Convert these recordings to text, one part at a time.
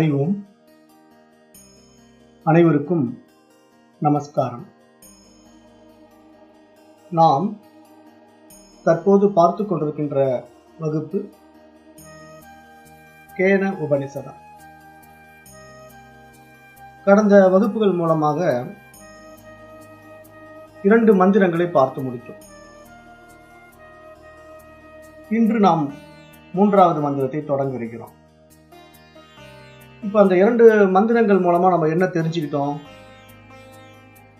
ஹரி ஓம் அனைவருக்கும் நமஸ்காரம். நாம் தற்போது பார்த்து கொண்டிருக்கின்ற வகுப்பு கேன உபனிஷதம். கடந்த வகுப்புகள் மூலமாக இரண்டு மந்திரங்களை பார்த்து முடித்தோம். இன்று நாம் மூன்றாவது மந்திரத்தை தொடங்க இருக்கிறோம். இப்போ அந்த இரண்டு மந்திரங்கள் மூலமாக நம்ம என்ன தெரிஞ்சுக்கிட்டோம்?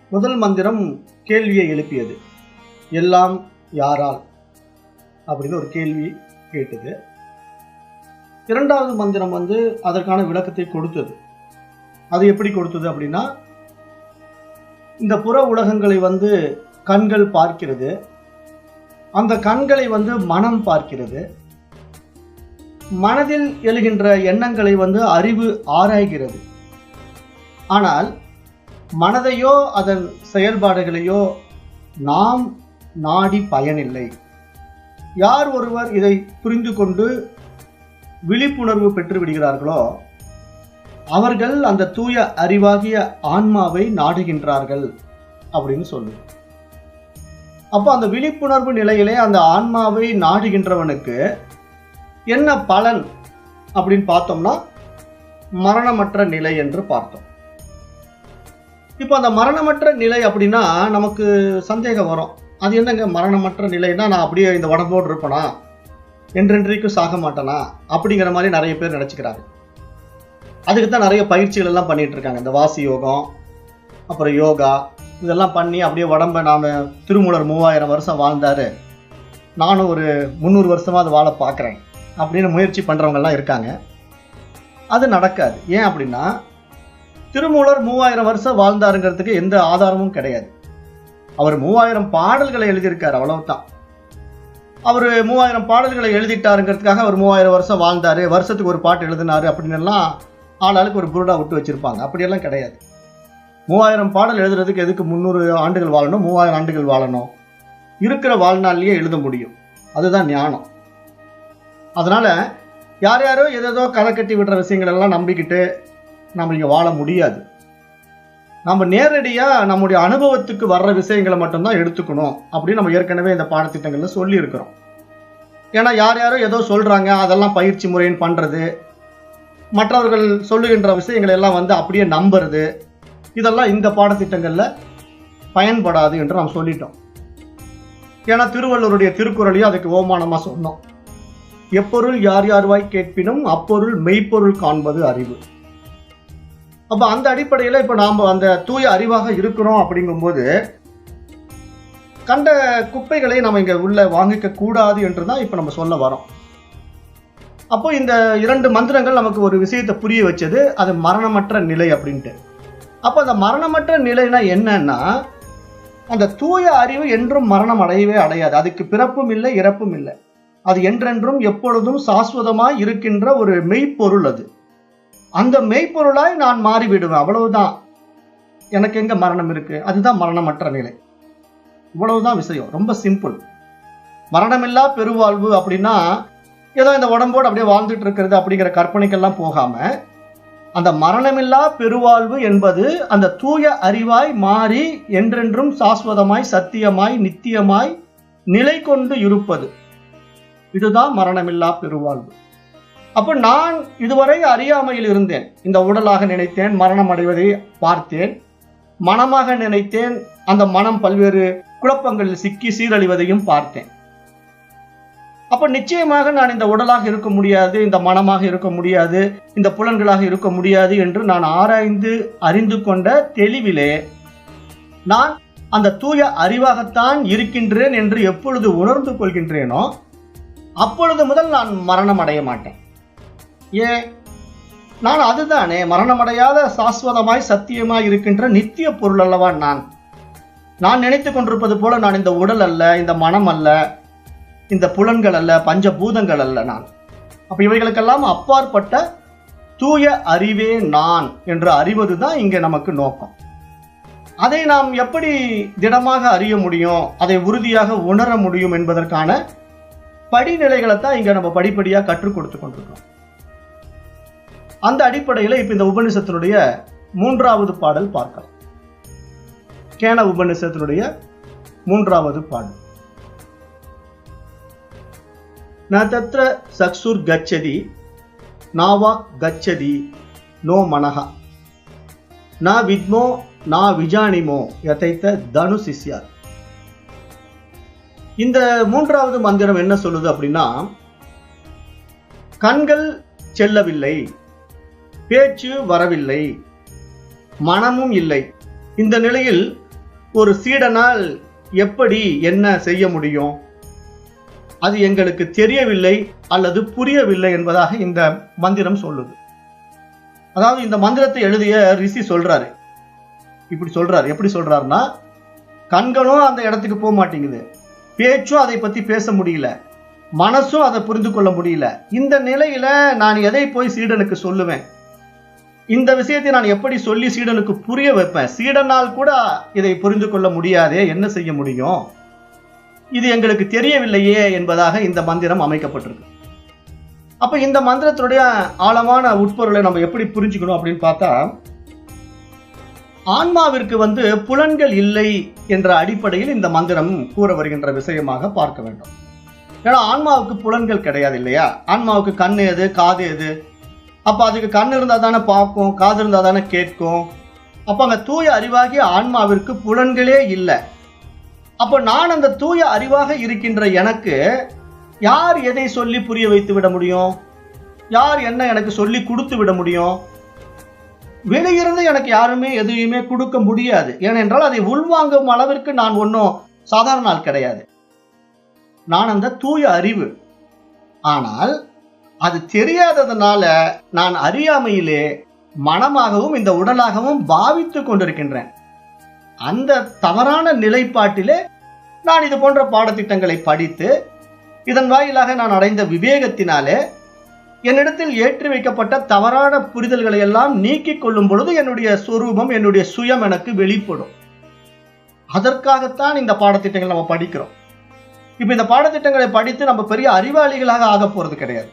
முதல் மந்திரம் கேள்வியை எழுப்பியது. எல்லாம் யாரால்? அப்படின்னு ஒரு கேள்வி கேட்டது. இரண்டாவது மந்திரம் வந்து அதற்கான விளக்கத்தை கொடுத்தது. அது எப்படி கொடுத்தது அப்படின்னா இந்த புற உலகங்களை வந்து கண்கள் பார்க்கிறது. அந்த கண்களை வந்து மனம் பார்க்கிறது. மனதில் எழுகின்ற எண்ணங்களை வந்து அறிவு ஆராய்கிறது. ஆனால் மனதையோ அதன் செயல்பாடுகளையோ நாம் நாடி பயனில்லை. யார் ஒருவர் இதை புரிந்து கொண்டு விழிப்புணர்வு பெற்று விடுகிறார்களோ அவர்கள் அந்த தூய அறிவாகிய ஆன்மாவை நாடுகின்றார்கள் அப்படின்னு சொல்லு அப்போ அந்த விழிப்புணர்வு நிலையிலே அந்த ஆன்மாவை நாடுகின்றவனுக்கு என்ன பலன் அப்படின்னு பார்த்தோம்னா மரணமற்ற நிலை என்று பார்த்தோம். இப்போ அந்த மரணமற்ற நிலை அப்படின்னா நமக்கு சந்தேகம் வரும். அது என்னங்க மரணமற்ற நிலைன்னா நான் அப்படியே இந்த உடம்போடு இருப்பேனா? என்றென்றைக்கும் சாக மாட்டேனா? அப்படிங்கிற மாதிரி நிறைய பேர் நினச்சிக்கிறாங்க. அதுக்கு தான் நிறைய பயிற்சிகள் எல்லாம் பண்ணிட்டு இருக்காங்க. இந்த வாசி யோகம் அப்புறம் யோகா இதெல்லாம் பண்ணி அப்படியே உடம்ப நாம் திருமூலர் மூவாயிரம் வருஷம் வாழ்ந்தார். நானும் ஒரு முந்நூறு வருஷமாக அது வாழ பார்க்குறேன். அப்படின்னு முயற்சி பண்ணுறவங்கெல்லாம் இருக்காங்க. அது நடக்காது. ஏன் அப்படின்னா திருமூலர் மூவாயிரம் வருஷம் வாழ்ந்தாருங்கிறதுக்கு எந்த ஆதாரமும் கிடையாது. அவர் மூவாயிரம் பாடல்களை எழுதியிருக்கார் அவ்வளவுதான். அவர் மூவாயிரம் பாடல்களை எழுதிட்டாருங்கிறதுக்காக அவர் மூவாயிரம் வருஷம் வாழ்ந்தார் வருஷத்துக்கு ஒரு பாட்டு எழுதினாரு அப்படின்னு எல்லாம் ஆளாளுக்கு ஒரு புருடா விட்டு வச்சுருப்பாங்க. அப்படியெல்லாம் கிடையாது. மூவாயிரம் பாடல் எழுதுறதுக்கு எதுக்கு முந்நூறு ஆண்டுகள் வாழணும் மூவாயிரம் ஆண்டுகள் வாழணும்? இருக்கிற வாழ்நாள்லேயே எழுத முடியும். அதுதான் ஞானம். அதனால் யார் யாரோ ஏதேதோ கதை கட்டி விடுற விஷயங்களெல்லாம் நம்பிக்கிட்டு நம்ம இங்கே வாழ முடியாது. நம்ம நேரடியாக நம்முடைய அனுபவத்துக்கு வர்ற விஷயங்களை மட்டும்தான் எடுத்துக்கணும் அப்படின்னு நம்ம ஏற்கனவே இந்த பாடத்திட்டங்களில் சொல்லியிருக்கிறோம். ஏன்னா யார் யாரோ ஏதோ சொல்கிறாங்க அதெல்லாம் பயிற்சி முறைன்னு பண்ணுறது மற்றவர்கள் சொல்லுகின்ற விஷயங்களை எல்லாம் வந்து அப்படியே நம்புறது இதெல்லாம் இந்த பாடத்திட்டங்களில் பயன்படாது என்று நாம் சொல்லிட்டோம். ஏன்னா திருவள்ளுவருடைய திருக்குறளையும் அதுக்கு ஓமானமாக சொன்னோம். எப்பொருள் யார் யார்வாய் கேட்பினும் அப்பொருள் மெய்ப்பொருள் காண்பது அறிவு. அப்போ அந்த அடிப்படையில் இப்போ நாம் அந்த தூய அறிவாக இருக்கிறோம் அப்படிங்கும்போது கண்ட குப்பைகளை நம்ம இங்கே உள்ள வாங்கிக்க கூடாது என்று தான் இப்போ நம்ம சொல்ல வரோம். அப்போ இந்த இரண்டு மந்திரங்கள் நமக்கு ஒரு விஷயத்தை புரிய வச்சது அது மரணமற்ற நிலை அப்படின்ட்டு. அப்போ அந்த மரணமற்ற நிலைனா என்னன்னா அந்த தூய அறிவு என்றும் மரணம் அடையவே அடையாது. அதுக்கு பிறப்பும் இல்லை இறப்பும் இல்லை. அது என்றென்றும் எப்பொழுதும் சாஸ்வதமாய் இருக்கின்ற ஒரு மெய்ப்பொருள் அது. அந்த மெய்ப்பொருளாய் நான் மாறிவிடுவேன் அவ்வளவுதான். எனக்கு எங்க மரணம் இருக்கு? அதுதான் மரணமற்ற நிலை. இவ்வளவுதான் விஷயம் ரொம்ப சிம்பிள் மரணமில்லா பெருவாழ்வு அப்படின்னா ஏதோ இந்த உடம்போடு அப்படியே வாழ்ந்துட்டு இருக்கிறது அப்படிங்கிற கற்பனைக்கெல்லாம் போகாம அந்த மரணமில்லா பெருவாழ்வு என்பது அந்த தூய அறிவாய் மாறி என்றென்றும் சாஸ்வதமாய் சத்தியமாய் நித்தியமாய் நிலை கொண்டு இருப்பது. இதுதான் மரணமில்லா பெருவாழ்வு. அப்ப நான் இதுவரை அறியாமையில் இருந்தேன். இந்த உடலாக நினைத்தேன் மரணம் அடைவதை பார்த்தேன். மனமாக நினைத்தேன் அந்த மனம் பல்வேறு குழப்பங்களில் சிக்கி சீரழிவதையும் பார்த்தேன். அப்ப நிச்சயமாக நான் இந்த உடலாக இருக்க முடியாது இந்த மனமாக இருக்க முடியாது இந்த புலன்களாக இருக்க முடியாது என்று நான் ஆராய்ந்து அறிந்து கொண்ட தெளிவிலே நான் அந்த தூய அறிவாகத்தான் இருக்கின்றேன் என்று எப்பொழுது உணர்ந்து கொள்கின்றேனோ அப்பொழுது முதல் நான் மரணம் அடைய மாட்டேன். ஏன் நான் அதுதானே மரணமடையாத சாஸ்வதமாய் சத்தியமாய் இருக்கின்ற நித்திய பொருள் அல்லவா நான்? நான் நினைத்து கொண்டிருப்பது போல நான் இந்த உடல் அல்ல இந்த மனம் அல்ல இந்த புலன்கள் அல்ல பஞ்சபூதங்கள் அல்ல நான். அப்ப இவைகளுக்கெல்லாம் அப்பாற்பட்ட தூய அறிவே நான் என்று அறிவதுதான் இங்கே நமக்கு நோக்கம். அதை நாம் எப்படி திடமாக அறிய முடியும் அதை உறுதியாக உணர முடியும் என்பதற்கான படிநிலைகளை தான் இங்கே நம்ம படிப்படியாக கற்றுக் கொடுத்து கொண்டிருக்கோம். அந்த அடிப்படையில் இப்போ இந்த உபநிஷத்தினுடைய மூன்றாவது பாடல் பார்க்கலாம். கேன உபநிஷத்தினுடைய மூன்றாவது பாடல். ந தத்ர சக்சுர் கச்சதி நாவா கச்சதி நோ மனஹா. நா வித்மோ நா விஜானிமோ யதைத்த தனு சிஷ்யார் இந்த மூன்றாவது மந்திரம் என்ன சொல்லுது அப்படின்னா கண்கள் செல்லவில்லை பேச்சு வரவில்லை மனமும் இல்லை. இந்த நிலையில் ஒரு சீடனால் எப்படி என்ன செய்ய முடியும்? அது எங்களுக்கு தெரியவில்லை அல்லது புரியவில்லை என்பதாக இந்த மந்திரம் சொல்லுது. அதாவது இந்த மந்திரத்தை எழுதிய ரிஷி சொல்றாரு. இப்படி சொல்றாரு. எப்படி சொல்றாருன்னா கண்களும் அந்த இடத்துக்கு போக மாட்டேங்குது. பேச்சும் அதை பற்றி பேச முடியல. மனசும் அதை புரிந்து கொள்ள முடியல. இந்த நிலையில நான் எதை போய் சீடனுக்கு சொல்லுவேன்? இந்த விஷயத்தை நான் எப்படி சொல்லி சீடனுக்கு புரிய வைப்பேன்? சீடனால் கூட இதை புரிந்து கொள்ள முடியாதே என்ன செய்ய முடியும்? இது எங்களுக்கு தெரியவில்லையே என்பதாக இந்த மந்திரம் அமைக்கப்பட்டிருக்கு. அப்ப இந்த மந்திரத்தினுடைய ஆழமான உட்பொருளை நம்ம எப்படி புரிஞ்சுக்கணும் அப்படின்னு பார்த்தா ஆன்மாவிற்கு வந்து புலன்கள் இல்லை என்ற அடிப்படையில் இந்த மந்திரம் கூற வருகின்ற விஷயமாக பார்க்க வேண்டும். ஏன்னா ஆன்மாவுக்கு புலன்கள் கிடையாது இல்லையா? ஆன்மாவுக்கு கண் எது காது எது? அப்போ அதுக்கு கண் இருந்தால் தானே பார்க்கும் காது இருந்தால் தானே கேட்கும். அப்போ அங்கே தூய அறிவாகி ஆன்மாவிற்கு புலன்களே இல்லை. அப்போ நான் அந்த தூய அறிவாக இருக்கின்ற எனக்கு யார் எதை சொல்லி புரிய வைத்து விட முடியும்? யார் என்ன எனக்கு சொல்லி கொடுத்து விட முடியும்? வெளியிருந்து எனக்கு யாருமே எதையுமே கொடுக்க முடியாது. ஏனென்றால் அதை உள்வாங்கும் அளவிற்கு நான் ஒன்றும் சாதாரண ஆள் கிடையாது. நான் அந்த தூய அறிவு. ஆனால் அது தெரியாததுனால நான் அறியாமையிலே மனமாகவும் இந்த உடலாகவும் பாவித்து கொண்டிருக்கின்றேன். அந்த தவறான நிலைப்பாட்டிலே நான் இது போன்ற பாடத்திட்டங்களை படித்து இதன் வாயிலாக நான் அடைந்த விவேகத்தினாலே என்னிடத்தில் ஏற்றி வைக்கப்பட்ட தவறான புரிதல்களை எல்லாம் நீக்கிக் கொள்ளும் பொழுது என்னுடைய சொரூபம் என்னுடைய சுயம் எனக்கு வெளிப்படும். அதற்காகத்தான் இந்த பாடத்திட்டங்கள் நம்ம படிக்கிறோம். இப்போ இந்த பாடத்திட்டங்களை படித்து நம்ம பெரிய அறிவாளிகளாக ஆக போகிறது கிடையாது.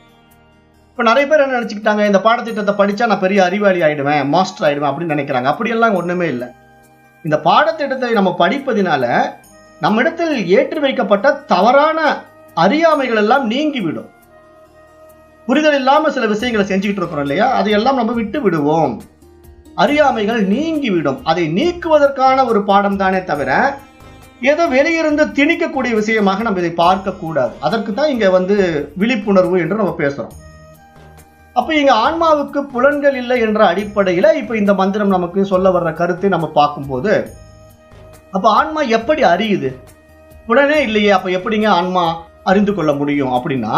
இப்போ நிறைய பேர் என்ன நினச்சிக்கிட்டாங்க இந்த பாடத்திட்டத்தை படித்தா நான் பெரிய அறிவாளி ஆகிடுவேன் மாஸ்டர் ஆகிடுவேன் அப்படின்னு நினைக்கிறாங்க. அப்படியெல்லாம் ஒன்றுமே இல்லை. இந்த பாடத்திட்டத்தை நம்ம படிப்பதினால நம்மிடத்தில் ஏற்றி வைக்கப்பட்ட தவறான அறியாமைகள் எல்லாம் நீங்கிவிடும். புரிதல் இல்லாம சில விஷயங்களை செஞ்சுக்கிட்டு இருக்கிறோம் இல்லையா? அதையெல்லாம் நம்ம விட்டு விடுவோம். அறியாமைகள் நீங்கிவிடும். அதை நீக்குவதற்கான ஒரு பாடம் தானே தவிர ஏதோ வெளியிருந்து திணிக்கக்கூடிய விஷயமாக நம்ம இதை பார்க்க கூடாது அதற்கு தான் இங்க வந்து விழிப்புணர்வு என்று நம்ம பேசுறோம். அப்ப இங்க ஆன்மாவுக்கு புலன்கள் இல்லை என்ற அடிப்படையில இப்ப இந்த மந்திரம் நமக்கு சொல்ல வர்ற கருத்தை நம்ம பார்க்கும்போது அப்ப ஆன்மா எப்படி அறியுது? புலனே இல்லையே அப்ப எப்படிங்க ஆன்மா அறிந்து கொள்ள முடியும் அப்படின்னா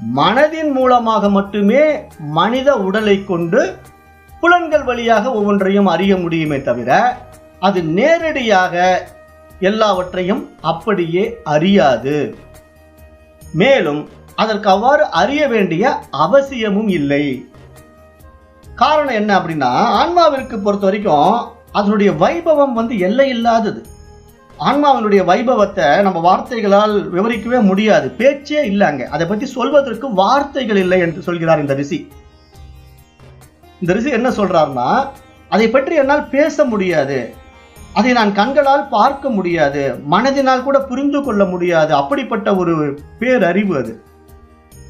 மனதின் மூலமாக மட்டுமே மனித உடலை கொண்டு புலன்கள் வழியாக ஒவ்வொன்றையும் அறிய முடியுமே தவிர அது நேரடியாக எல்லாவற்றையும் அப்படியே அறியாது. மேலும் அதற்கு அவ்வாறு அறிய வேண்டிய அவசியமும் இல்லை. காரணம் என்ன அப்படின்னா ஆன்மாவிற்கு பொறுத்த வரைக்கும் அதனுடைய வைபவம் வந்து எல்லை இல்லாதது ஆன்மாவினுடைய வைபவத்தை நம்ம வார்த்தைகளால் விவரிக்கவே முடியாது. பேச்சே இல்லைங்க அதை பத்தி சொல்வதற்கு வார்த்தைகள் இல்லை என்று சொல்கிறார் இந்த ரிஷி. இந்த ரிஷி என்ன சொல்றாருன்னா அதை பற்றி என்னால் பேச முடியாது. அதை நான் கண்களால் பார்க்க முடியாது. மனதினால் கூட புரிந்து கொள்ள முடியாது. அப்படிப்பட்ட ஒரு பேரறிவு அது.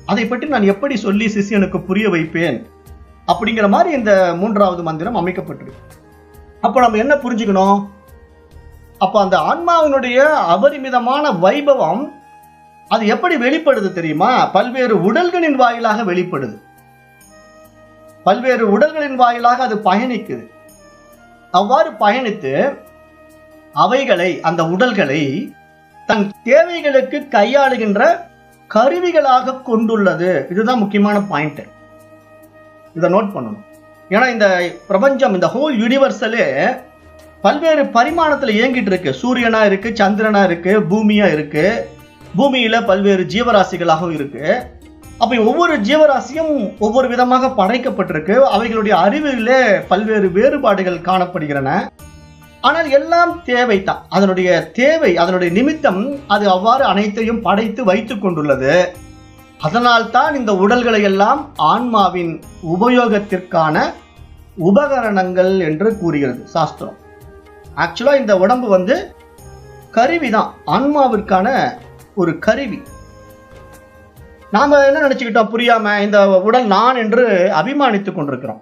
அதை பற்றி நான் எப்படி சொல்லி சிஷியனுக்கு புரிய வைப்பேன்? அப்படிங்கிற மாதிரி இந்த மூன்றாவது மந்திரம் அமைக்கப்பட்டிருக்கு. அப்போ நம்ம என்ன புரிஞ்சுக்கணும்? அப்போ அந்த ஆன்மாவினுடைய அபரிமிதமான வைபவம் அது எப்படி வெளிப்படுது தெரியுமா? பல்வேறு உடல்களின் வாயிலாக வெளிப்படுது. பல்வேறு உடல்களின் வாயிலாக அது பயணிக்குது. அவ்வாறு பயணித்து அவைகளை அந்த உடல்களை தன் தேவைகளுக்கு கையாளுகின்ற கருவிகளாக கொண்டுள்ளது. இதுதான் முக்கியமான பாயிண்ட் இதை நோட் பண்ணணும். ஏன்னா இந்த பிரபஞ்சம் இந்த ஹோல் யூனிவர்சலே பல்வேறு பரிமாணத்துல இயங்கிட்டு இருக்கு. சூரியனா இருக்கு சந்திரனா இருக்கு பூமியா இருக்கு. பூமியில பல்வேறு ஜீவராசிகளாகவும் இருக்கு. அப்ப ஒவ்வொரு ஜீவராசியும் ஒவ்வொரு விதமாக படைக்கப்பட்டிருக்கு. அவைகளுடைய அறிவிலே பல்வேறு வேறுபாடுகள் காணப்படுகிறன. ஆனால் எல்லாம் தேவைதான். அதனுடைய தேவை அதனுடைய நிமித்தம் அது அவ்வாறு அனைத்தையும் படைத்து வைத்துக் கொண்டுள்ளது. அதனால்தான் இந்த உடல்களை எல்லாம் ஆன்மாவின் உபயோகத்திற்கான உபகரணங்கள் என்று கூறுகிறது சாஸ்திரம். ஆக்சுவலாக இந்த உடம்பு வந்து கருவி தான். ஆன்மாவிற்கான ஒரு கருவி. நாம் என்ன நினச்சிக்கிட்டோம் புரியாமல் இந்த உடல் நான் என்று அபிமானித்து கொண்டிருக்கிறோம்.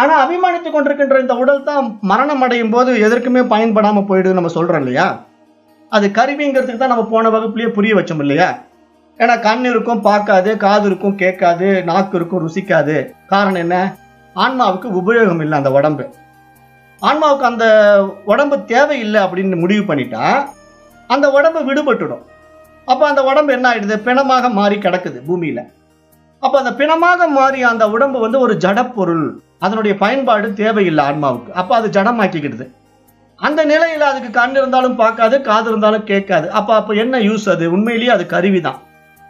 ஆனால் அபிமானித்துக் கொண்டிருக்கின்ற இந்த உடல் தான் மரணம் அடையும் போது எதற்குமே பயன்படாமல் போயிடுது நம்ம சொல்கிறோம் இல்லையா? அது கருவிங்கிறதுக்கு தான் நம்ம போன வகுப்புலேயே புரிய வச்சோம் இல்லையா? ஏன்னா கண் இருக்கும் பார்க்காது காது இருக்கும் கேட்காது நாக்கு இருக்கும் ருசிக்காது. காரணம் என்ன? ஆன்மாவுக்கு உபயோகம் இல்லை அந்த உடம்பு. ஆன்மாவுக்கு அந்த உடம்பு தேவையில்லை அப்படின்னு முடிவு பண்ணிட்டா அந்த உடம்பு விடுபட்டுடும். அப்போ அந்த உடம்பு என்ன ஆயிடுது? பிணமாக மாறி கிடக்குது பூமியில. அப்போ அந்த பிணமாக மாறி அந்த உடம்பு வந்து ஒரு ஜடப்பொருள். அதனுடைய பயன்பாடு தேவையில்லை ஆன்மாவுக்கு. அப்போ அது ஜடமாக்கிக்கிடுது. அந்த நிலையில் அதுக்கு கண் இருந்தாலும் பார்க்காது காது இருந்தாலும் கேட்காது. அப்போ அப்போ என்ன யூஸ் அது? உண்மையிலேயே அது கருவி தான்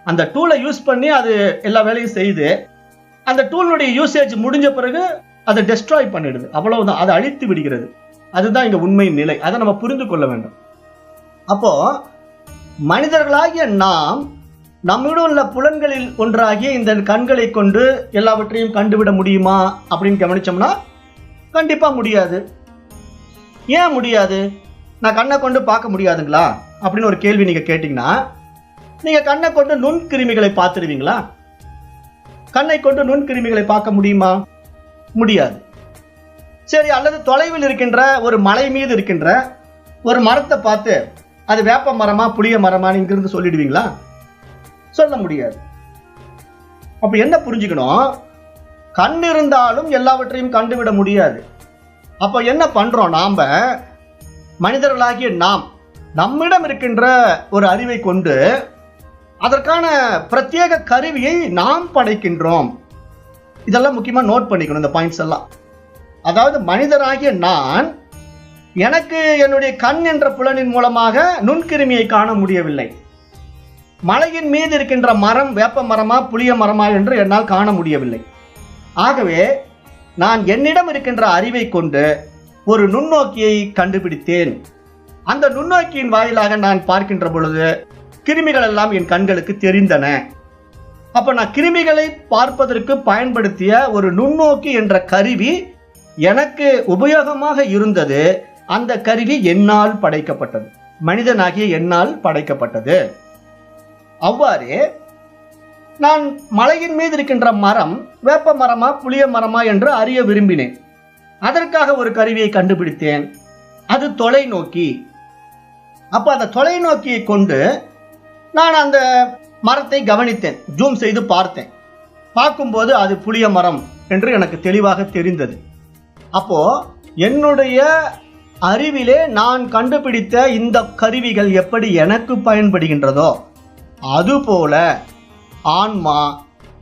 அந்த டூலை யூஸ் பண்ணி அது எல்லா வேலையும் செய்யுது. அந்த டூலினுடைய யூசேஜ் முடிஞ்ச பிறகு அதை டெஸ்ட்ராய் பண்ணிடுது. அவ்வளவுதான். அதை அழித்து விடுகிறது. அதுதான் இங்க உண்மை நிலை. அதை நம்ம புரிந்து கொள்ள வேண்டும். அப்போ மனிதர்களாகிய நாம் நம்மிடம் உள்ள புலன்களில் ஒன்றாகிய இந்த கண்களை கொண்டு எல்லாவற்றையும் கண்டுவிட முடியுமா? அப்படின்னு கவனிச்சோம்னா கண்டிப்பா முடியாது. ஏன் முடியாது? நான் கண்ணை கொண்டு பார்க்க முடியாதுங்களா? அப்படின்னு ஒரு கேள்வி நீங்க கேட்டீங்கன்னா நீங்க கண்ணை கொண்டு நுண்கிருமிகளை பார்த்துருவீங்களா கண்ணை கொண்டு நுண்கிருமிகளை பார்க்க முடியுமா? முடியாது. சரி அல்லது தொலைவில் இருக்கின்ற ஒரு மலை மீது இருக்கின்ற ஒரு மரத்தை பார்த்து அது வேப்ப மரமா புளிய மரமான்னு இங்கிருந்து சொல்லிடுவீங்களா? சொல்ல முடியாது. அப்ப என்ன புரிஞ்சுக்கணும்? கண் இருந்தாலும் எல்லாவற்றையும் கண்டுவிட முடியாது. அப்ப என்ன பண்றோம் நாம? மனிதர்களாகிய நாம் நம்மிடம் இருக்கின்ற ஒரு அறிவை கொண்டு அதற்கான பிரத்யேக கருவியை நாம் படைக்கின்றோம். இதெல்லாம் முக்கியமா நோட் பண்ணிக்கணும் இந்த பாயிண்ட்ஸ் எல்லாம். அதாவது மனிதராகிய நான் எனக்கு என்னுடைய கண் என்ற புலனின் மூலமாக நுண்கிருமியை காண முடியவில்லை. மலையின் மீது இருக்கின்ற மரம் வேப்ப மரமா புளிய மரமா என்று என்னால் காண முடியவில்லை. ஆகவே நான் என்னிடம் இருக்கின்ற அறிவை கொண்டு ஒரு நுண்ணோக்கியை கண்டுபிடித்தேன். அந்த நுண்ணோக்கியின் வாயிலாக நான் பார்க்கின்ற பொழுது கிருமிகள் எல்லாம் என் கண்களுக்கு தெரிந்தன. அப்ப நான் கிருமிகளை பார்ப்பதற்கு பயன்படுத்திய ஒரு நுண்ணோக்கி என்ற கருவி எனக்கு உபயோகமாக இருந்தது. அந்த கருவி என்னால் படைக்கப்பட்டது. மனிதனாகிய என்னால் படைக்கப்பட்டது. அவ்வாறே நான் மலையின் மீது இருக்கின்ற மரம் வேப்ப மரமா புளிய மரமா என்று அறிய விரும்பினேன். அதற்காக ஒரு கருவியை கண்டுபிடித்தேன். அது தொலைநோக்கி. அப்ப அந்த தொலைநோக்கியை கொண்டு நான் அந்த மரத்தை கவனித்தேன். ஜூம் செய்து பார்த்தேன். பார்க்கும்போது அது புளிய மரம் என்று எனக்கு தெளிவாக தெரிந்தது. அப்போ என்னுடைய அறிவிலே நான் கண்டுபிடித்த இந்த கருவிகள் எப்படி எனக்கு பயன்படுகின்றதோ அதுபோல ஆன்மா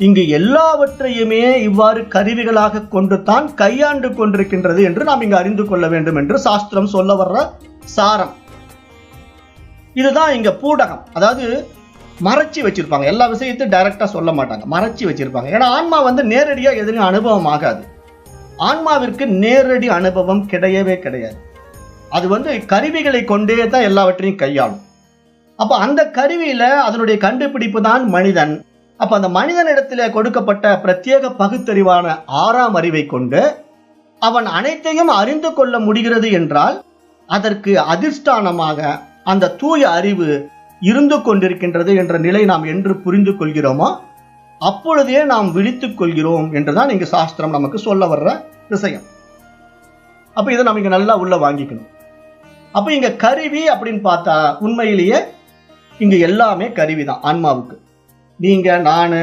இங்கு எல்லாவற்றையுமே இவ்வாறு கருவிகளாக கொண்டு தான் கையாண்டு கொண்டிருக்கின்றது என்று நாம் இங்கு அறிந்து கொள்ள வேண்டும் என்று சாஸ்திரம் சொல்ல வர்ற சாரம். இதுதான் இங்க பூடகம். அதாவது மறைச்சி வச்சிருப்பாங்க. எல்லா விஷயத்தையும் டைரக்டா சொல்ல மாட்டாங்க. மறைச்சி வச்சிருப்பாங்க. ஏன்னா ஆன்மா வந்து நேரடியா எதுவும் அனுபவம் ஆகாது. ஆன்மாவிற்கு நேரடி அனுபவம் கிடையவே கிடையாது. அது வந்து கருவிகளை கொண்டே தான் எல்லாவற்றையும் கையாளும். அப்ப அந்த கருவியில அதனுடைய கண்டுபிடிப்பு தான் மனிதன். அப்ப அந்த மனிதனிடத்தில் கொடுக்கப்பட்ட பிரத்யேக பகுத்தறிவான ஆறாம் அறிவை கொண்டு அவன் அனைத்தையும் அறிந்து கொள்ள முடிகிறது என்றால் அதற்கு அதிர்ஷ்டானமாக அந்த தூய அறிவு இருந்து கொண்டிருக்கின்றது என்ற நிலை நாம் என்று புரிந்து கொள்கிறோமோ அப்பொழுதே நாம் விழித்துக் கொள்கிறோம் என்றுதான் இங்கு சாஸ்திரம் நமக்கு சொல்ல வர்ற விஷயம். அப்ப இதை நம்ம இங்க நல்லா உள்ள வாங்கிக்கணும். அப்ப இங்க கருவி அப்படின்னு பார்த்தா உண்மையிலேயே இங்க எல்லாமே கருவி தான் ஆன்மாவுக்கு. நீங்க நானு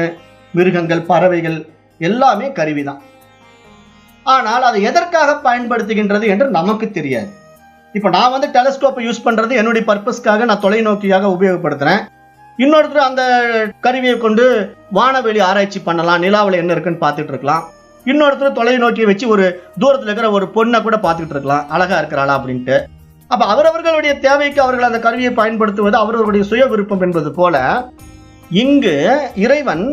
மிருகங்கள் பறவைகள் எல்லாமே கருவி தான் ஆனால் அதை எதற்காக பயன்படுத்துகின்றது என்று நமக்கு தெரியாது. இப்போ நான் வந்து டெலஸ்கோப்பை யூஸ் பண்ணுறது என்னுடைய பர்பஸ்க்காக நான் தொலைநோக்கியாக உபயோகப்படுத்துகிறேன் இன்னொருத்தர் அந்த கருவியை கொண்டு வானவெளி ஆராய்ச்சி பண்ணலாம் நிலாவில் என்ன இருக்குன்னு பார்த்துட்டு இருக்கலாம். இன்னொருத்தர் தொலைநோக்கியை வச்சு ஒரு தூரத்தில் இருக்கிற ஒரு பொண்ணை கூட பார்த்துட்டு இருக்கலாம் அழகாக இருக்கிறாளா அப்படின்ட்டு. அப்போ அவரவர்களுடைய தேவைக்கு அவர்கள் அந்த கருவியை பயன்படுத்துவது அவரவர்களுடைய சுய விருப்பம் என்பது போல இங்கு இறைவன்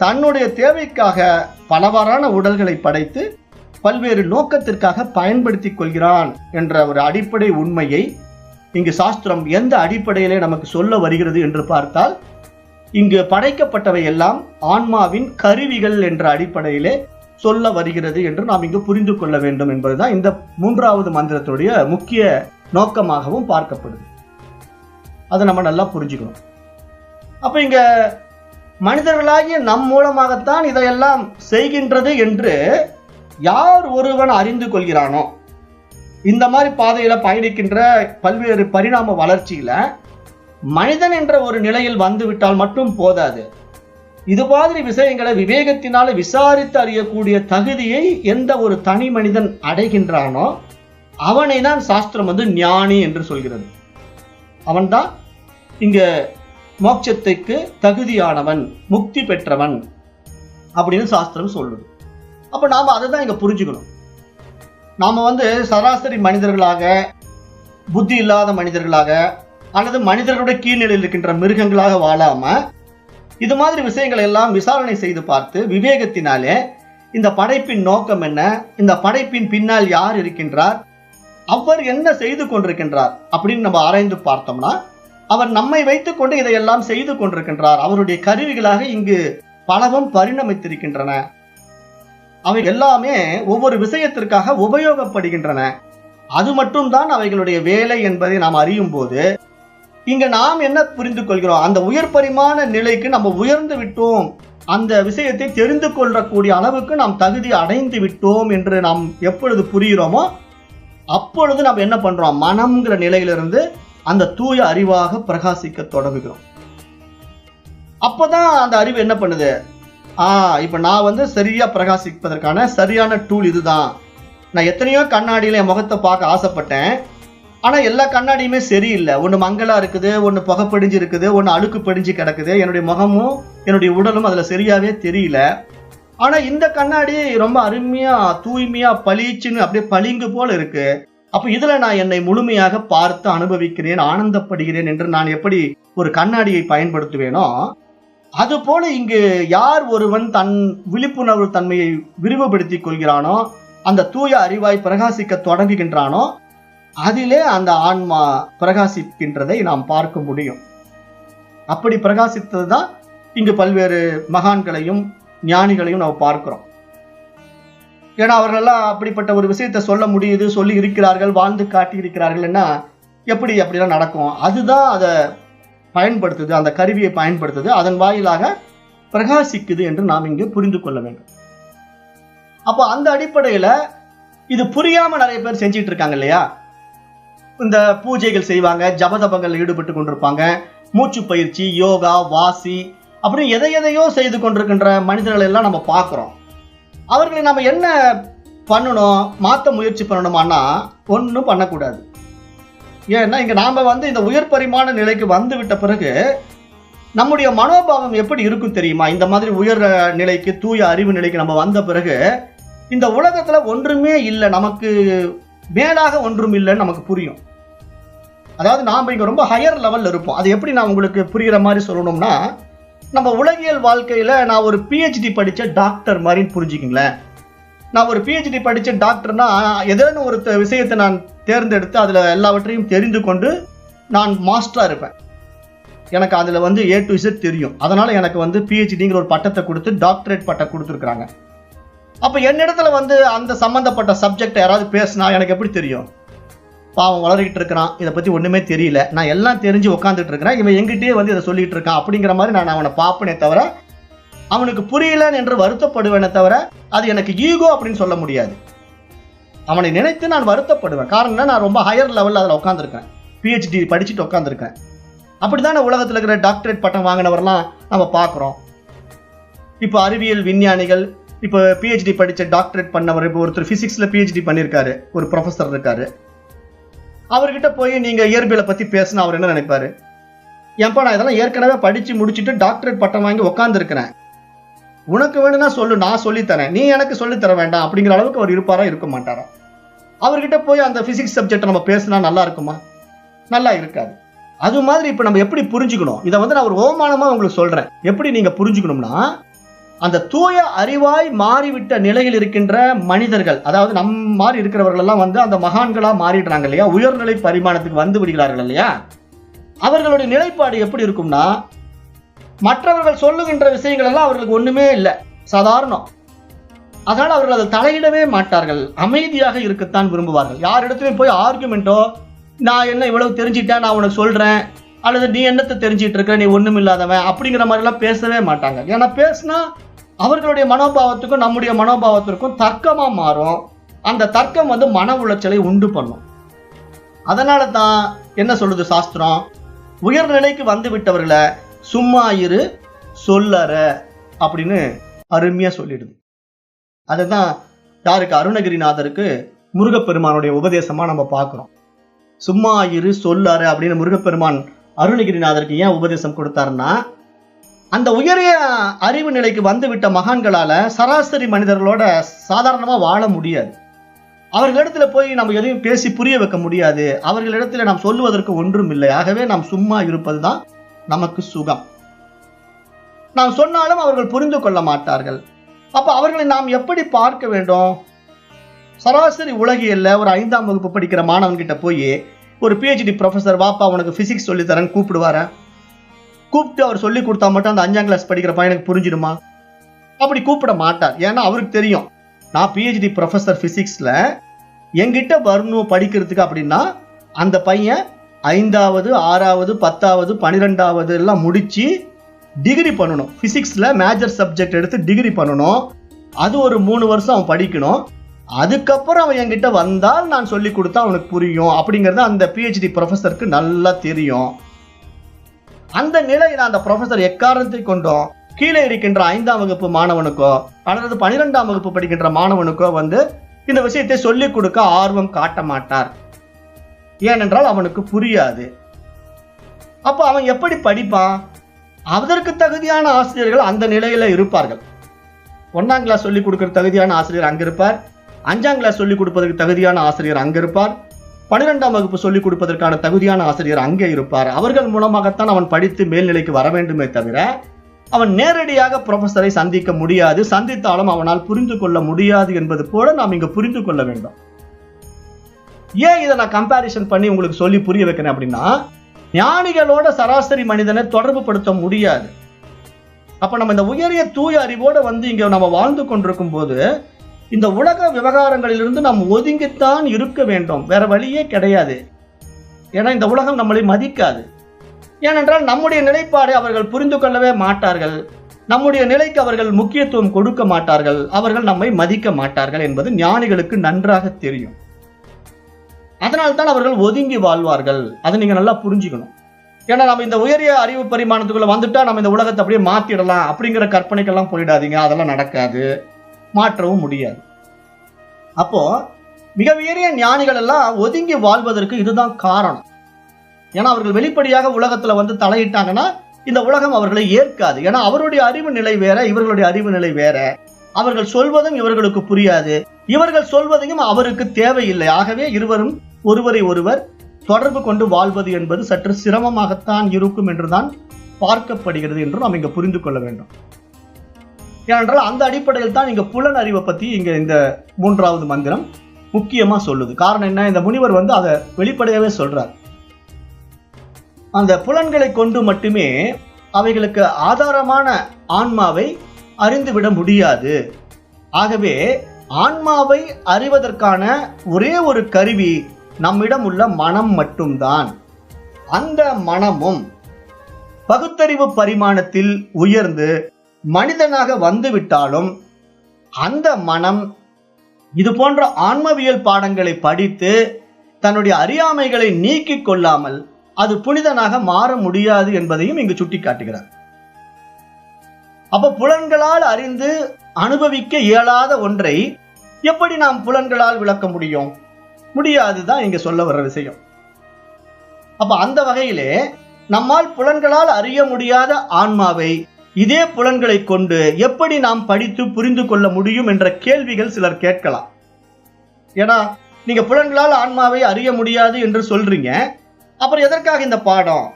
தன்னுடைய தேவைக்காக பலவாறான உடல்களை படைத்து பல்வேறு நோக்கத்திற்காக பயன்படுத்திக் கொள்கிறான் என்ற ஒரு அடிப்படை உண்மையை இங்கு சாஸ்திரம் எந்த அடிப்படையிலே நமக்கு சொல்ல வருகிறது என்று பார்த்தால் இங்கு படைக்கப்பட்டவை எல்லாம் ஆன்மாவின் கருவிகள் என்ற அடிப்படையிலே சொல்ல வருகிறது என்று நாம் இங்கு புரிந்து கொள்ள வேண்டும் என்பதுதான் இந்த மூன்றாவது மந்திரத்துடைய முக்கிய நோக்கமாகவும் பார்க்கப்படுது. அதை நம்ம நல்லா புரிஞ்சுக்கணும். அப்ப இங்க மனிதர்களாகிய நம் மூலமாகத்தான் இதையெல்லாம் செய்கின்றது என்று யார் ஒருவன் அறிந்து கொள்கிறானோ? இந்த மாதிரி பாதையில பயணிக்கின்ற பல்வேறு பரிணாம வளர்ச்சியில மனிதன் என்ற ஒரு நிலையில் வந்துவிட்டால் மட்டும் போதாது. இது மாதிரி விஷயங்களை விவேகத்தினால விசாரித்து அறியக்கூடிய தகுதியை எந்த ஒரு தனி மனிதன் அடைகின்றானோ அவனை தான் சாஸ்திரம் வந்து ஞானி என்று சொல்கிறது. அவன்தான் இங்க மோட்சத்துக்கு தகுதியானவன் முக்தி பெற்றவன் அப்படின்னு சாஸ்திரம் சொல்லுது. அப்போ நாம் அதை தான் இங்கே புரிஞ்சுக்கணும். நாம் வந்து சராசரி மனிதர்களாக புத்தி இல்லாத மனிதர்களாக அல்லது மனிதர்களுடைய கீழ்நிலையில் இருக்கின்ற மிருகங்களாக வாழாமல் இது மாதிரி விஷயங்களை எல்லாம் விசாரணை செய்து பார்த்து விவேகத்தினாலே இந்த படைப்பின் நோக்கம் என்ன இந்த படைப்பின் பின்னால் யார் இருக்கின்றார் அவர் என்ன செய்து கொண்டிருக்கின்றார் அப்படின்னு நம்ம ஆராய்ந்து பார்த்தோம்னா அவர் நம்மை வைத்துக்கொண்டு இதையெல்லாம் செய்து கொண்டிருக்கின்றார். அவருடைய கருவிகளாக இங்கு பலவும் பரிணமித்திருக்கின்றன. அவை எல்லாமே ஒவ்வொரு விஷயத்திற்காக உபயோகப்படுகின்றன. அது மட்டும்தான் அவைகளுடைய வேலை என்பதை நாம் அறியும் போது இங்க நாம் என்ன புரிந்து கொள்கிறோம்? அந்த உயர் பரிமாண நிலைக்கு நம்ம உயர்ந்து விட்டோம். அந்த விஷயத்தை தெரிந்து கொள்ளக்கூடிய அளவுக்கு நாம் தகுதி அடைந்து விட்டோம் என்று நாம் எப்பொழுது புரிகிறோமோ அப்பொழுது நாம் என்ன பண்றோம்? மனம்ங்கிற நிலையிலிருந்து அந்த தூய அறிவாக பிரகாசிக்க தொடங்குகிறோம். அப்பதான் அந்த அறிவு என்ன பண்ணுது? இப்போ நான் வந்து சரியாக பிரகாசிப்பதற்கான சரியான டூல் இதுதான். நான் எத்தனையோ கண்ணாடியில் என் முகத்தை பார்க்க ஆசைப்பட்டேன். ஆனால் எல்லா கண்ணாடியுமே சரியில்லை. ஒன்று மங்கலாக இருக்குது ஒன்று புகை பிடிஞ்சு இருக்குது ஒன்று அழுக்கு பிடிஞ்சு கிடக்குது. என்னுடைய முகமும் என்னுடைய உடலும் அதில் சரியாகவே தெரியல. ஆனால் இந்த கண்ணாடி ரொம்ப அருமையாக தூய்மையாக பளிச்சுன்னு அப்படியே பளிங்கு போல் இருக்குது அப்போ இதில் நான் என்னை முழுமையாக பார்த்து அனுபவிக்கிறேன் ஆனந்தப்படுகிறேன் என்று நான் எப்படி ஒரு கண்ணாடியை பயன்படுத்துவேனோ அதுபோல இங்கு யார் ஒருவன் தன் விழிப்புணர்வு தன்மையை விரிவுபடுத்திக் கொள்கிறானோ அந்த தூய அறிவாய் பிரகாசிக்க தொடங்குகின்றானோ அதிலே அந்த ஆன்மா பிரகாசிக்கின்றதை நாம் பார்க்க முடியும். அப்படி பிரகாசித்தது தான் இங்கு பல்வேறு மகான்களையும் ஞானிகளையும் நாம் பார்க்கிறோம். ஏன்னா அவர்களெல்லாம் அப்படிப்பட்ட ஒரு விஷயத்தை சொல்ல முடியுது சொல்லி இருக்கிறார்கள் வாழ்ந்து காட்டி இருக்கிறார்கள்னா எப்படி அப்படிலாம் நடக்கும். அதுதான் அதை பயன்படுத்துது அந்த கருவியை பயன்படுத்துது அதன் வாயிலாக பிரகாசிக்குது என்று நாம் இங்கு புரிந்து கொள்ள வேண்டும். அப்போ அந்த அடிப்படையில் இது புரியாம நிறைய பேர் செஞ்சிட்டு இருக்காங்க இல்லையா? இந்த பூஜைகள் செய்வாங்க ஜபதபங்கள் ஈடுபட்டு கொண்டிருப்பாங்க மூச்சு பயிற்சி யோகா வாசி அப்படி எதை எதையோ செய்து கொண்டிருக்கின்ற மனிதர்களை எல்லாம் நம்ம பார்க்குறோம். அவர்களை நம்ம என்ன பண்ணணும் மாற்ற முயற்சி பண்ணணுமானா ஒன்றும் பண்ணக்கூடாது. ஏன்னா இங்கே நாம் வந்து இந்த உயர் பரிமாண நிலைக்கு வந்து விட்ட பிறகு நம்முடைய மனோபாவம் எப்படி இருக்கும் தெரியுமா? இந்த மாதிரி உயர் நிலைக்கு தூய அறிவு நிலைக்கு நம்ம வந்த பிறகு இந்த உலகத்தில் ஒன்றுமே இல்லை நமக்கு மேலாக ஒன்றும் இல்லைன்னு நமக்கு புரியும். அதாவது நாம் இங்கே ரொம்ப ஹையர் லெவலில் இருப்போம். அது எப்படி நான் உங்களுக்கு புரிகிற மாதிரி சொல்லணும்னா நம்ம உலகியல் வாழ்க்கையில் நான் ஒரு பிஹெச்டி படித்த டாக்டர் மாதிரின்னு புரிஞ்சுக்கிங்களேன். நான் ஒரு பிஹெச்டி படிச்ச டாக்டர்னா ஏதேனும் ஒரு விஷயத்தை நான் தேர்ந்தெடுத்து அதில் எல்லாவற்றையும் தெரிந்து கொண்டு நான் மாஸ்டராக இருப்பேன். எனக்கு அதில் வந்து ஏ டு இசட் தெரியும். அதனால் எனக்கு வந்து பிஹெச்டிங்கிற ஒரு பட்டத்தை கொடுத்து டாக்டரேட் பட்டம் கொடுத்துருக்குறாங்க. அப்போ என்னிடத்துல வந்து அந்த சம்மந்தப்பட்ட சப்ஜெக்ட் யாராவது பேசினா எனக்கு எப்படி தெரியும்? பாவம் வளர்கிட்டு இருக்கிறான். இதை பற்றி ஒன்றுமே தெரியல. நான் எல்லாம் தெரிஞ்சு உட்காந்துட்டு இருக்கிறேன். இவன் எங்கிட்டயே வந்து இதை சொல்லிட்டு இருக்கான். அப்படிங்கிற மாதிரி நான் அவனை பார்ப்பனே தவிர அவனுக்கு புரியலன்னு என்று வருத்தப்படுவேனே தவிர அது எனக்கு ஈகோ அப்படின்னு சொல்ல முடியாது. அவனை நினைத்து நான் வருத்தப்படுவேன். காரணம் நான் ரொம்ப ஹையர் லெவலில் அதில் உட்காந்துருக்கேன் பிஹெச்டி படிச்சுட்டு உட்காந்துருக்கேன் அப்படிதானே உலகத்தில் இருக்கிற டாக்டரேட் பட்டம் வாங்கினவரெல்லாம் நம்ம பார்க்குறோம். இப்போ அறிவியல் விஞ்ஞானிகள் இப்போ பிஹெச்டி படித்த டாக்டரேட் பண்ணவர் இப்போ ஒருத்தர் ஃபிசிக்ஸில் பிஹெச்டி பண்ணியிருக்காரு ஒரு ப்ரொஃபஸர் இருக்காரு. அவர்கிட்ட போய் நீங்கள் இயற்பியலை பற்றி பேசினா அவர் என்ன நினைப்பாரு? ஏன்பா நான் இதெல்லாம் ஏற்கனவே படித்து முடிச்சுட்டு டாக்டரேட் பட்டம் வாங்கி உட்காந்துருக்கிறேன் உனக்கு வேணும்னா சொல்லு நான் சொல்லித்தரேன். நீ எனக்கு சொல்லித் தர வேண்டாம் அப்படிங்கிற அளவுக்கு அவர் இருப்பாரா இருக்க மாட்டாரா? அவர்கிட்ட போய் அந்த பிசிக்ஸ் சப்ஜெக்ட் நம்ம பேசினா நல்லா இருக்குமா? நல்லா இருக்காது. அது மாதிரி இப்போ நம்ம எப்படி புரிஞ்சுக்கணும்? இதை வந்து நான் ஒரு ஓமானமாக உங்களுக்கு சொல்கிறேன் எப்படி நீங்கள் புரிஞ்சுக்கணும்னா அந்த தூய அறிவாய் மாறிவிட்ட நிலையில் இருக்கின்ற மனிதர்கள் அதாவது நம் மாதிரி இருக்கிறவர்கள் எல்லாம் வந்து அந்த மகான்களாக மாறிடுறாங்க இல்லையா? உயர்நிலை பரிமாணத்துக்கு வந்து விடுகிறார்கள் இல்லையா? அவர்களுடைய நிலைப்பாடு எப்படி இருக்கும்னா மற்றவர்கள் சொல்லுகின்ற விஷயங்கள் எல்லாம் அவர்களுக்கு ஒண்ணுமே இல்லை. சாதாரணம். அதனால் அவர்கள் அதை தலையிடவே மாட்டார்கள். அமைதியாக இருக்கத்தான் விரும்புவார்கள். யார் இடத்துலையும் போய் ஆர்குமெண்ட்டோ நான் என்ன இவ்வளவு தெரிஞ்சிட்டேன் நான் உனக்கு சொல்கிறேன் அல்லது நீ என்னத்தை தெரிஞ்சிட்டு இருக்க நீ ஒன்றும் இல்லாதவன். அப்படிங்கிற மாதிரிலாம் பேசவே மாட்டாங்க. ஏன்னா பேசினா அவர்களுடைய மனோபாவத்துக்கும் நம்முடைய மனோபாவத்திற்கும் தர்க்கமாக மாறும். அந்த தர்க்கம் வந்து மன உளைச்சலை உண்டு பண்ணும். அதனால தான் என்ன சொல்லுது சாஸ்திரம்? உயர்நிலைக்கு வந்து விட்டவர்களை சும்மா இரு சொல்லற அப்படின்னு அருமையா சொல்லிடுது. அதுதான் யாருக்கு அருணகிரிநாதருக்கு முருகப்பெருமானுடைய உபதேசமா நம்ம பார்க்குறோம் சும்மா இரு சொல்லாரு அப்படின்னு முருகப்பெருமான் அருணகிரிநாதருக்கு ஏன் உபதேசம் கொடுத்தாருன்னா அந்த உயரிய அறிவு நிலைக்கு வந்துவிட்ட மகான்களால சராசரி மனிதர்களோட சாதாரணமா வாழ முடியாது. அவர்களிடத்துல போய் நம்ம எதையும் பேசி புரிய வைக்க முடியாது. அவர்களிடத்துல நாம் சொல்லுவதற்கு ஒன்றும் இல்லை. ஆகவே நாம் சும்மா இருப்பதுதான் நமக்கு சுகம். நாம் சொன்னாலும் அவர்கள் புரிந்து கொள்ள மாட்டார்கள். அப்ப அவர்களை நாம் எப்படி பார்க்க வேண்டும்? சராசரி உலகியல்ல ஒரு ஐந்தாம் வகுப்பு படிக்கிற மாணவன்கிட்ட போய் ஒரு பிஹெச்டி ப்ரொஃபஸர் வாப்பா உனக்கு பிசிக்ஸ் சொல்லித்தரேன் கூப்பிடுவார? கூப்பிட்டு அவர் சொல்லி கொடுத்தா மட்டும் அந்த அஞ்சாம் கிளாஸ் படிக்கிற பையனுக்கு புரிஞ்சிடுமா? அப்படி கூப்பிட மாட்டார். ஏன்னா அவருக்கு தெரியும். நான் பிஹெச்டி ப்ரொஃபசர் ஃபிசிக்ஸில் என்கிட்ட வரணும் படிக்கிறதுக்கு அப்படின்னா அந்த பையன் ஐந்தாவது ஆறாவது பத்தாவது பன்னிரெண்டாவது எல்லாம் முடித்து டிகிரி பண்ணணும். ஃபிசிக்ஸில் மேஜர் சப்ஜெக்ட் எடுத்து டிகிரி பண்ணணும். அது ஒரு மூணு வருஷம் அவன் படிக்கணும். அதுக்கப்புறம் அவன் என்கிட்ட வந்தால் நான் சொல்லி கொடுத்தா அவனுக்கு புரியும். அப்படிங்கிறது அந்த பிஹெச்டி ப்ரொஃபஸருக்கு நல்லா தெரியும். அந்த நிலையில் அந்த ப்ரொஃபசர் எக்காரணத்தை கொண்டும்? கீழே இருக்கின்ற ஐந்தாம் வகுப்பு மாணவனுக்கோ அல்லது பனிரெண்டாம் வகுப்பு படிக்கின்ற மாணவனுக்கோ வந்து இந்த விஷயத்தை சொல்லிக் கொடுக்க ஆர்வம் காட்ட மாட்டார். ஏனென்றால் அவனுக்கு புரியாது. அப்போ அவன் எப்படி படிப்பான்? அதற்கு தகுதியான ஆசிரியர்கள் அந்த நிலையில் இருப்பார்கள். ஒன்றாம் கிளாஸ் சொல்லிக் கொடுக்குற தகுதியான ஆசிரியர் அங்கே இருப்பார். அஞ்சாம் கிளாஸ் சொல்லிக் கொடுப்பதற்கு தகுதியான ஆசிரியர் அங்கே இருப்பார். பன்னிரெண்டாம் வகுப்பு சொல்லிக் கொடுப்பதற்கான தகுதியான ஆசிரியர் அங்கே இருப்பார். அவர்கள் மூலமாகத்தான் அவன் படித்து மேல்நிலைக்கு வர வேண்டுமே தவிர அவன் நேரடியாக ப்ரொஃபஸரை சந்திக்க முடியாது. சந்தித்தாலும் அவனால் புரிந்து கொள்ள முடியாது என்பது போல நாம் இங்கு புரிந்து கொள்ள வேண்டும். ஏன் இதை நான் கம்பாரிசன் பண்ணி உங்களுக்கு சொல்லி புரிய வைக்கிறேன் அப்படின்னா ஞானிகளோட சராசரி மனிதனை தொடர்பு படுத்த முடியாது. அப்ப நம்ம இந்த உயரிய தூய அறிவோட வந்து இங்க நம்ம வாழ்ந்து கொண்டிருக்கும் போது இந்த உலக விவகாரங்களிலிருந்து நாம் ஒதுங்கித்தான் இருக்க வேண்டும். வேற வழியே கிடையாது. ஏன்னா இந்த உலகம் நம்மளை மதிக்காது. ஏனென்றால் நம்முடைய நிலைப்பாடை அவர்கள் புரிந்து கொள்ளவே மாட்டார்கள். நம்முடைய நிலைக்கு அவர்கள் முக்கியத்துவம் கொடுக்க மாட்டார்கள். அவர்கள் நம்மை மதிக்க மாட்டார்கள் என்பது ஞானிகளுக்கு நன்றாக தெரியும். அதனால் தான் அவர்கள் ஒதுங்கி வாழ்வார்கள். அதை நீங்க நல்லா புரிஞ்சுக்கணும். ஏன்னா நம்ம இந்த உயரிய அறிவு பரிமாணத்துக்குள்ள வந்துட்டா நம்ம இந்த உலகத்தை அப்படியே மாத்திடலாம். அப்படிங்கிற கற்பனைக்கெல்லாம் போயிடாதீங்க. அதெல்லாம் நடக்காது. மாற்றவும் முடியாது. அப்போ மிக உயரிய ஞானிகள் எல்லாம் ஒதுங்கி வாழ்வதற்கு இதுதான் காரணம். ஏன்னா அவர்கள் வெளிப்படையாக உலகத்துல வந்து தலையிட்டாங்கன்னா இந்த உலகம் அவர்களை ஏற்காது. ஏன்னா அவருடைய அறிவு நிலை வேற இவர்களுடைய அறிவு நிலை வேற. அவர்கள் சொல்வதும் இவர்களுக்கு புரியாது. இவர்கள் சொல்வதையும் அவருக்கு தேவையில்லை. ஆகவே இருவரும் ஒருவரை ஒருவர் தொடர்பு கொண்டு வாழ்வது என்பது சற்று சிரமமாகத்தான் இருக்கும் என்றுதான் பார்க்கப்படுகிறது என்று நாம் இங்கே புரிந்து கொள்ள வேண்டும். ஏனென்றால் அந்த அடிப்படையில் தான் இங்கே புலன் அறிவை பற்றி இங்கே இந்த மூன்றாவது மந்திரம் முக்கியமாக சொல்லுது. காரணம் என்ன? இந்த முனிவர் வந்து அதை வெளிப்படையாகவே சொல்கிறார் அந்த புலன்களை கொண்டு மட்டுமே அவைகளுக்கு ஆதாரமான ஆன்மாவை அறிந்துவிட முடியாது. ஆகவே ஆன்மாவை அறிவதற்கான ஒரே ஒரு கருவி நம்மிடம் உள்ள மனம் மட்டும்தான். அந்த மனமும் பகுத்தறிவு பரிமாணத்தில் உயர்ந்து மனிதனாக வந்துவிட்டாலும் அந்த மனம் இது போன்ற ஆன்மவியல் பாடங்களை படித்து தன்னுடைய அறியாமைகளை நீக்கிக் கொள்ளாமல் அது புனிதனாக மாற முடியாது என்பதையும் இங்கு சுட்டிக்காட்டுகிறார். அப்ப புலன்களால் அறிந்து அனுபவிக்க இயலாத ஒன்றை எப்படி நாம் புலன்களால் விளக்க முடியும்? முடியாது தான் இங்க சொல்ல வர்ற விஷயம். அப்ப அந்த வகையிலே நம்மால் புலன்களால் அறிய முடியாத ஆன்மாவை இதே புலன்களை கொண்டு எப்படி நாம் படித்து புரிந்து கொள்ள முடியும் என்ற கேள்விகள் சிலர் கேட்கலாம். ஏன்னா நீங்க புலன்களால் ஆன்மாவை அறிய முடியாது என்று சொல்றீங்க. அப்புறம் எதற்காக இந்த பாடம்?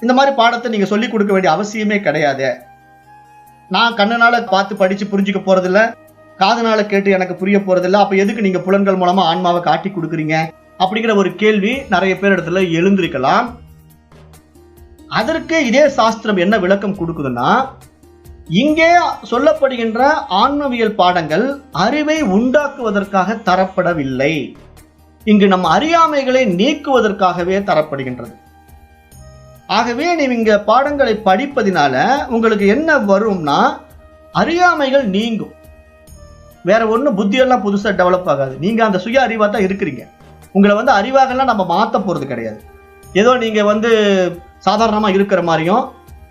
இந்த மாதிரி பாடத்தை நீங்க சொல்லிக் கொடுக்க வேண்டிய அவசியமே கிடையாது. நான் கண்ணனால பார்த்து படிச்சு புரிஞ்சுக்க போறதில்ல. காதனால கேட்டு எனக்கு புரிய போறதில்ல. அப்ப எதுக்கு நீங்க புலன்கள் மூலமா ஆன்மாவை காட்டி கொடுக்குறீங்க? அப்படிங்கிற ஒரு கேள்வி நிறைய பேர் இடத்துல எழுந்திருக்கலாம். அதற்கு இதே சாஸ்திரம் என்ன விளக்கம் கொடுக்குதுன்னா இங்கே சொல்லப்படுகின்ற ஆன்மவியல் பாடங்கள் அறிவை உண்டாக்குவதற்காக தரப்படவில்லை. இங்கு நம் அறியாமைகளை நீக்குவதற்காகவே தரப்படுகின்றது. ஆகவே நீ இங்க பாடங்களை படிப்பதினால உங்களுக்கு என்ன வரும்னா அறியாமைகள் நீங்கும். வேற ஒன்றும் புத்தியெல்லாம் புதுசாக டெவலப் ஆகாது. நீங்கள் அந்த சுய அறிவாக தான் இருக்கிறீங்க. உங்களை வந்து அறிவாகலாம் நம்ம மாற்ற போகிறது கிடையாது. ஏதோ நீங்கள் வந்து சாதாரணமாக இருக்கிற மாதிரியும்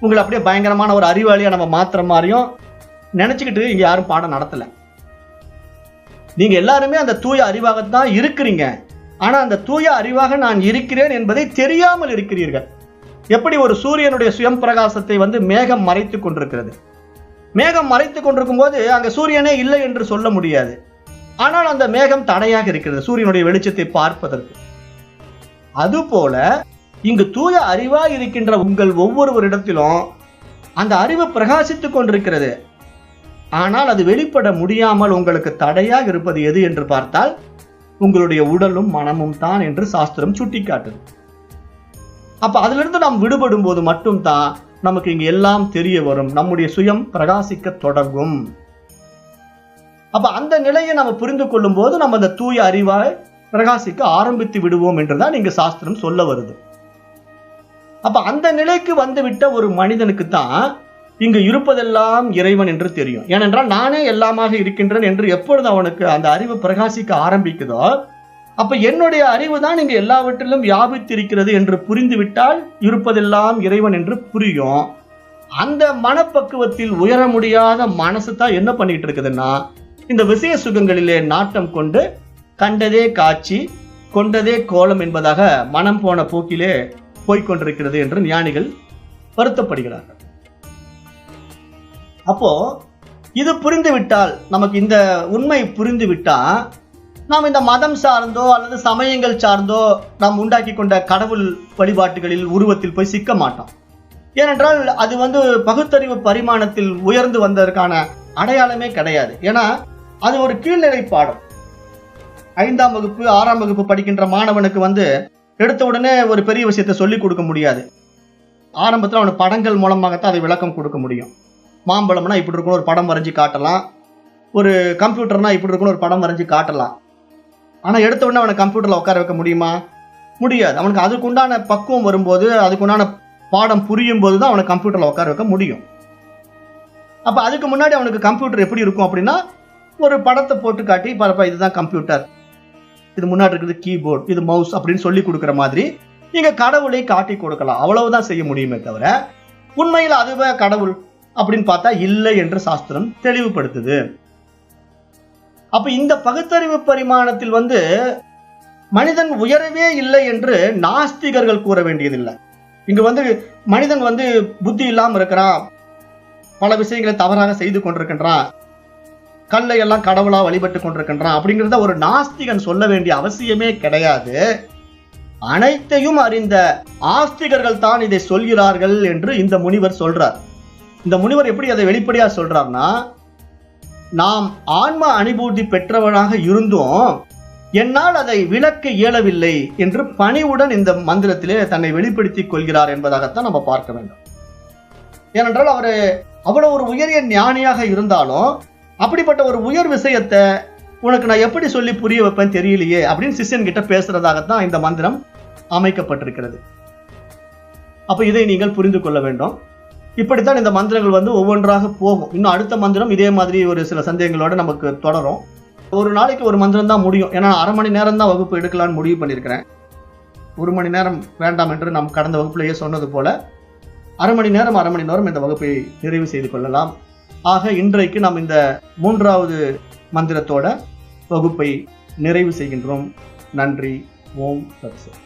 உங்களை அப்படியே பயங்கரமான ஒரு அறிவாளியாக நம்ம மாற்றுற மாதிரியும் நினச்சிக்கிட்டு இங்கே யாரும் பாடம் நடத்தலை. நீங்கள் எல்லாருமே அந்த தூய அறிவாகத்தான் இருக்கிறீங்க. ஆனால் அந்த தூய அறிவாக நான் இருக்கிறேன் என்பதை தெரியாமல் இருக்கிறீர்கள். எப்படி ஒரு சூரியனுடைய சுயம் பிரகாசத்தை வந்து மேகம் மறைத்து கொண்டிருக்கிறது? மேகம் மறைத்து கொண்டிருக்கும் போது அங்க சூரியனே இல்லை என்று சொல்ல முடியாது. ஆனால் அந்த மேகம் தடையாக இருக்கிறது சூரியனுடைய வெளிச்சத்தை பார்ப்பதற்கு. அதுபோல இங்கு தூய அறிவாய் இருக்கின்ற உங்கள் ஒவ்வொருவரிடத்திலும் அந்த அறிவு பிரகாசித்துக் கொண்டிருக்கிறது. ஆனால் அது வெளிப்பட முடியாமல் உங்களுக்கு தடையாக இருப்பது எது என்று பார்த்தால் உங்களுடைய உடலும் மனமும் தான் என்று சாஸ்திரம் சுட்டிக்காட்டுது. அப்ப அதிலிருந்து நாம் விடுபடும் போது மட்டும்தான் நமக்கு இங்கே எல்லாம் தெரிய வரும். நம்முடைய சுயம் பிரகாசிக்க தொடங்கும். அப்ப அந்த நிலையை நம்ம புரிந்து கொள்ளும் போது நம்ம அந்த தூய அறிவாய் பிரகாசிக்க ஆரம்பித்து விடுவோம் என்றுதான் இங்க சாஸ்திரம் சொல்ல வருது. அப்ப அந்த நிலைக்கு வந்துவிட்ட ஒரு மனிதனுக்கு தான் இங்கு இருப்பதெல்லாம் இறைவன் என்று தெரியும். ஏனென்றால் நானே எல்லாமாக இருக்கின்றேன் என்று எப்பொழுது அவனுக்கு அந்த அறிவு பிரகாசிக்க ஆரம்பிக்குதோ அப்ப என்னுடைய அறிவு தான் இங்கு எல்லாவற்றிலும் வியாபித்திருக்கிறது என்று புரிந்துவிட்டால் இருப்பதெல்லாம் இறைவன் என்று புரியும். அந்த மனப்பக்குவத்தில் உயர முடியாத மனசு தான் என்ன பண்ணிட்டு இருக்குதுன்னா இந்த விஷய சுகங்களிலே நாட்டம் கொண்டு கண்டதே காட்சி கொண்டதே கோலம் என்பதாக மனம் போன போக்கிலே போய்க்கொண்டிருக்கிறது என்று ஞானிகள் வருத்தப்படுகிறார்கள். அப்போ இது புரிந்துவிட்டால் நமக்கு இந்த உண்மை புரிந்துவிட்டால் நாம் இந்த மதம் சார்ந்தோ அல்லது சமயங்கள் சார்ந்தோ நாம் உண்டாக்கி கொண்ட கடவுள் வழிபாட்டுகளில் உருவத்தில் போய் சிக்க மாட்டோம். ஏனென்றால் அது வந்து பகுத்தறிவு பரிமாணத்தில் உயர்ந்து வந்ததற்கான அடையாளமே கிடையாது. ஏன்னா அது ஒரு கீழ்நிலை பாடம். ஐந்தாம் வகுப்பு ஆறாம் வகுப்பு படிக்கின்ற மாணவனுக்கு வந்து எடுத்த உடனே ஒரு பெரிய விஷயத்தை சொல்லிக் கொடுக்க முடியாது. ஆரம்பத்தில் அவனுக்கு படங்கள் மூலமாகத்தான் அதை விளக்கம் கொடுக்க முடியும். மாம்பழம்னா இப்படி இருக்கணும் ஒரு படம் வரைஞ்சி காட்டலாம். ஒரு கம்ப்யூட்டர்னா இப்படி இருக்கணும் ஒரு படம் வரைஞ்சி காட்டலாம். ஆனால் எடுத்த உடனே அவனை கம்ப்யூட்டரில் உட்கார வைக்க முடியுமா? முடியாது. அவனுக்கு அதுக்குண்டான பக்குவம் வரும்போது அதுக்குண்டான பாடம் புரியும் போது தான் அவனை கம்ப்யூட்டரில் உட்கார வைக்க முடியும். அப்போ அதுக்கு முன்னாடி அவனுக்கு கம்ப்யூட்டர் எப்படி இருக்கும் அப்படின்னா ஒரு படத்தை போட்டு காட்டி பரப்பா இதுதான் கம்ப்யூட்டர் இது முன்னாடி இருக்குது கீபோர்ட் இது மவுஸ் அப்படின்னு சொல்லி கொடுக்குற மாதிரி நீங்கள் கடவுளை காட்டி கொடுக்கலாம். அவ்வளவுதான் செய்ய முடியுமே தவிர உண்மையில் அதுவே கடவுள் அப்படின்னு பார்த்தா இல்லை என்று சாஸ்திரம் தெளிவுபடுத்துது. அப்ப இந்த பகுத்தறிவு பரிமாணத்தில் வந்து மனிதன் உயரவே இல்லை என்று நாஸ்திகர்கள் கூற வேண்டியதில்லை. இங்க வந்து மனிதன் வந்து புத்தி இல்லாம இருக்கிறான். பல விஷயங்களை தவறாக செய்து கொண்டிருக்கின்றான். கல்லை எல்லாம் கடவுளா வழிபட்டு கொண்டிருக்கின்றான் அப்படிங்கிறத ஒரு நாஸ்திகன் சொல்ல வேண்டிய அவசியமே கிடையாது. அனைத்தையும் அறிந்த ஆஸ்திகர்கள் தான் இதை சொல்கிறார்கள் என்று இந்த முனிவர் சொல்றார். இந்த முனிவர் எப்படி அதை வெளிப்படையா சொல்றார்னா நாம் ஆன்ம அனுபூதி பெற்றவனாக இருந்தும். என்னால் அதை விளக்க இயலவில்லை என்று பணிவுடன் இந்த மந்திரத்திலே தன்னை வெளிப்படுத்திக் கொள்கிறார் என்பதாகத்தான் நம்ம பார்க்க வேண்டும். ஏனென்றால் அவர் அவ்வளவு ஒரு உயரிய ஞானியாக இருந்தாலும் அப்படிப்பட்ட ஒரு உயர் விஷயத்தை உனக்கு நான் எப்படி சொல்லி புரிய வைப்பேன் தெரியலையே அப்படின்னு சிஷ்யன் கிட்ட பேசுறதாகத்தான் இந்த மந்திரம் அமைக்கப்பட்டிருக்கிறது. அப்ப இதை நீங்கள் புரிந்து கொள்ள வேண்டும். இப்படித்தான் இந்த மந்திரங்கள் வந்து ஒவ்வொன்றாக போகும். இன்னும் அடுத்த மந்திரம் இதே மாதிரி ஒரு சில சந்தேகங்களோட நமக்கு தொடரும். ஒரு நாளைக்கு ஒரு மந்திரம் தான் முடியும். ஏன்னா அரை மணி நேரம் தான் வகுப்பு எடுக்கலாம்னு முடிவு பண்ணியிருக்கிறேன். ஒரு மணி நேரம் வேண்டாம் என்று நாம் கடந்த வகுப்பிலேயே சொன்னது போல அரை மணி நேரம் அரை மணி நேரம் இந்த வகுப்பை நிறைவு செய்து கொள்ளலாம். ஆக இன்றைக்கு நாம் இந்த மூன்றாவது மந்திரத்தோட வகுப்பை நிறைவு செய்கின்றோம். நன்றி. ஓம் சத்சத்